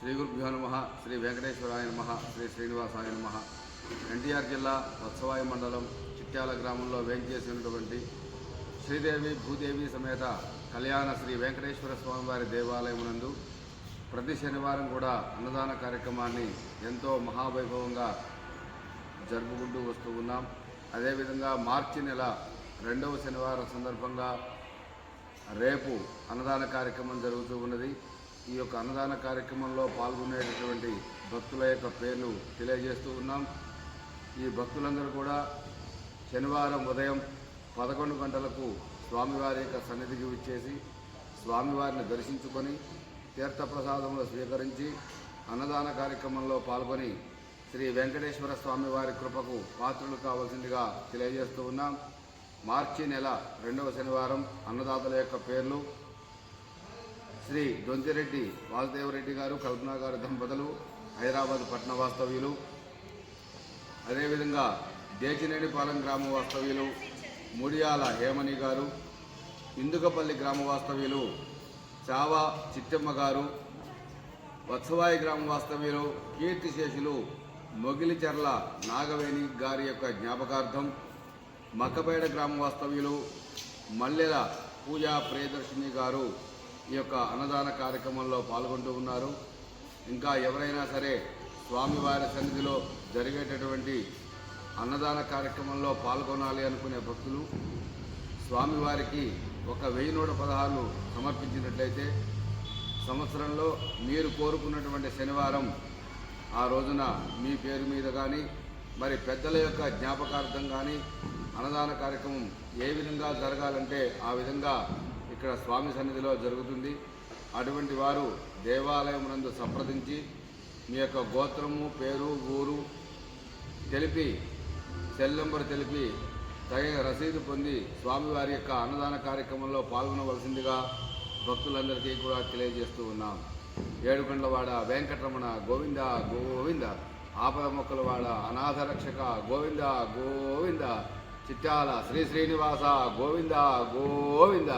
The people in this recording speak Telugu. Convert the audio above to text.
శ్రీ గురుభ్యో నమ శ్రీ వెంకటేశ్వరాయ నమ శ్రీ శ్రీనివాసాయ నమ. ఎన్టీఆర్ జిల్లా వత్సవాయి మండలం చిట్యాల గ్రామంలో వేంచేసినటువంటి శ్రీదేవి భూదేవి సమేత కళ్యాణ శ్రీ వెంకటేశ్వర స్వామివారి దేవాలయమునందు ప్రతి శనివారం కూడా అన్నదాన కార్యక్రమాన్ని ఎంతో మహావైభవంగా జరుపుకుంటూ వస్తూ ఉన్నాం. అదేవిధంగా మార్చి నెల రెండవ శనివారం సందర్భంగా రేపు అన్నదాన కార్యక్రమం జరుగుతూ ఉన్నది. ఈ యొక్క అన్నదాన కార్యక్రమంలో పాల్గొనేటటువంటి భక్తుల యొక్క పేర్లు తెలియజేస్తూ ఉన్నాం. ఈ భక్తులందరూ కూడా శనివారం ఉదయం పదకొండు గంటలకు స్వామివారి యొక్క సన్నిధికి విచ్చేసి స్వామివారిని దర్శించుకొని తీర్థప్రసాదములు స్వీకరించి అన్నదాన కార్యక్రమంలో పాల్గొని శ్రీ వెంకటేశ్వర స్వామి వారి కృపకు పాత్రలు కావాల్సిందిగా తెలియజేస్తూ ఉన్నాం. మార్చి నెల రెండవ శనివారం అన్నదాతల యొక్క పేర్లు శ్రీ దొంతిరెడ్డి వాసుదేవరెడ్డి గారు కల్పన గారు దంపతులు హైదరాబాద్ పట్టణ వాస్తవ్యులు. అదేవిధంగా దేచినేనిపాలెం గ్రామ వాస్తవ్యులు ముడియాల హేమని గారు ఇందుకపల్లి గ్రామ వాస్తవ్యులు చావా చిట్టమ్మ గారు వత్సవాయి గ్రామ వాస్తవ్యులు కీర్తిశేషులు మొగిలిచెర్ల నాగవేణి గారి యొక్క జ్ఞాపకార్థం మక్కపేట గ్రామ వాస్తవ్యులు మల్లెల పూజా ప్రియదర్శిని గారు ఈ యొక్క అన్నదాన కార్యక్రమంలో పాల్గొంటూ ఉన్నారు. ఇంకా ఎవరైనా సరే స్వామివారి సన్నిధిలో జరిగేటటువంటి అన్నదాన కార్యక్రమంలో పాల్గొనాలి అనుకునే భక్తులు స్వామివారికి ఒక వెయ్యి నూట పదహారులు సమర్పించినట్లయితే సంవత్సరంలో మీరు కోరుకున్నటువంటి శనివారం ఆ రోజున మీ పేరు మీద కానీ మరి పెద్దల యొక్క జ్ఞాపకార్థం కానీ అన్నదాన కార్యక్రమం ఏ విధంగా జరగాలంటే ఆ విధంగా ఇక్కడ స్వామి సన్నిధిలో జరుగుతుంది. అటువంటి వారు దేవాలయం నందు సంప్రదించి మీ యొక్క గోత్రము పేరు ఊరు తెలిపి సెల్ నెంబర్ తెలిపి తగిన రసీదు పొంది స్వామివారి యొక్క అన్నదాన కార్యక్రమంలో పాల్గొనవలసిందిగా భక్తులందరికీ కూడా తెలియజేస్తూ ఉన్నాం. ఏడుకొండలవాడ వెంకటరమణ గోవింద గోవింద ఆపద మొక్కలవాడ అనాథ రక్షక గోవింద గోవింద చిట్టాల శ్రీ శ్రీనివాస గోవింద గోవింద.